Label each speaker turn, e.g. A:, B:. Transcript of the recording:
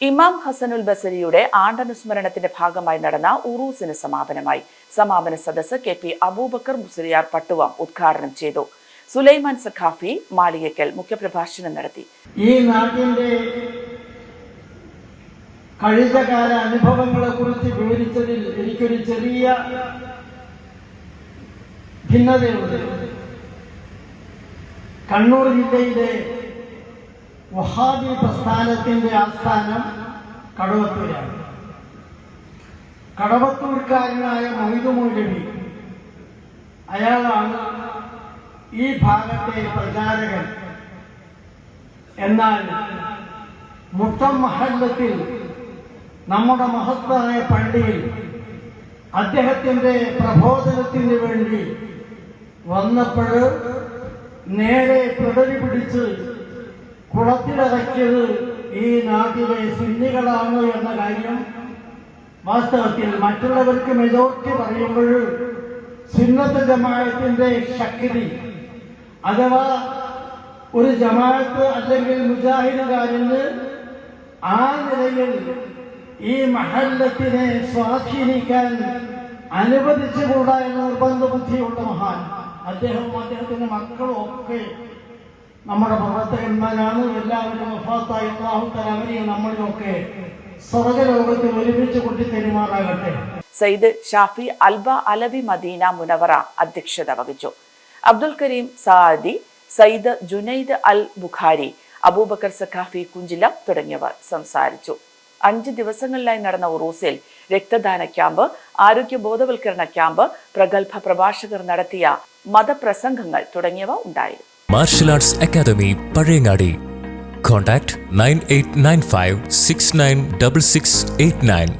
A: ഇമാം ഹസനുൽ ബസരിയുടെ ആണ്ടനുസ്മരണത്തിന്റെ ഭാഗമായി നടന്ന ഉറൂസിന് സമാപനമായി. സമാപന സദസ് കെ പി അബൂബക്കർ മുസ്ലിയാർ പട്ടുവം ഉദ്ഘാടനം ചെയ്തു. സുലൈമാൻ സഖാഫി മാളികയ്ക്കൽ മുഖ്യപ്രഭാഷണം നടത്തി.
B: ഈ നാട്ടിന്റെ കഴിഞ്ഞകാല അനുഭവങ്ങളെ കുറിച്ച് വിവരിച്ചതിൽ എനിക്കൊരു ചെറിയ ഭിന്നതയുണ്ട്. കണ്ണൂർ ജില്ലയിലെ വഹാബി പ്രസ്ഥാനത്തിന്റെ ആസ്ഥാനം കടവത്തൂരാണ്. കടവത്തൂർക്കാരനായ മൊയ്തു മൗലവി അയാളാണ് ഈ ഭാഗത്തെ പ്രചാരകൻ. എന്നാൽ മുത്തം മഹല്ലത്തിൽ നമ്മുടെ മഹത്തായ പള്ളിയിൽ അദ്ദേഹത്തിന്റെ പ്രബോധനത്തിന് വേണ്ടി വന്നപ്പോൾ നേരെ പിടലി പിടിച്ച് കുളത്തിലിറക്കിയത് ഈ നാട്ടിലെ സുന്നികളാണ് എന്ന കാര്യം വാസ്തവത്തിൽ മറ്റുള്ളവർക്ക് മെജോറിറ്റി പറയുമ്പോൾ സുന്നത്ത് ജമായത്തിന്റെ ശക്തി അഥവാ ഒരു ജമാഅത്ത് അല്ലെങ്കിൽ മുജാഹിദുകാരന് ആ നിലയിൽ ഈ മഹല്ലത്തിനെ സ്വാധീനിക്കാൻ അനുവദിച്ചുകൂടാ എന്ന നിർബന്ധ ബുദ്ധിയുള്ള മഹാൻ. അദ്ദേഹവും അദ്ദേഹത്തിന്റെ മക്കളും ഒക്കെ നമ്മുടെ പ്രവർത്തകന്മാരാണ് എല്ലാവരും വഫാത്തായി അള്ളാഹുത്തല അവരെയും നമ്മളിലൊക്കെ സ്വർഗലോകത്തിൽ ഒരുമിച്ച് കൊട്ടിത്തെരുമാറാകട്ടെ
A: സയ്യിദ് ഷാഫി അൽബ അലവി മദീന മുനവറ അധ്യക്ഷത വഹിച്ചു. അബ്ദുൽ കരീം സാദി സയ്യിദ് ജുനൈദ് അൽ ബുഖാരി അബൂബക്കർ സഖാഫി കുഞ്ചില തുടങ്ങിയവർ സംസാരിച്ചു. അഞ്ച് ദിവസങ്ങളിലായി നടന്ന ഉറൂസിൽ രക്തദാന ക്യാമ്പ് ആരോഗ്യ ബോധവൽക്കരണ ക്യാമ്പ് പ്രഗത്ഭ പ്രഭാഷകർ നടത്തിയ മതപ്രസംഗങ്ങൾ തുടങ്ങിയവ ഉണ്ടായിരുന്നു.
C: Martial arts academy Pazhayangadi contact nine eight nine five six nine double six eight nine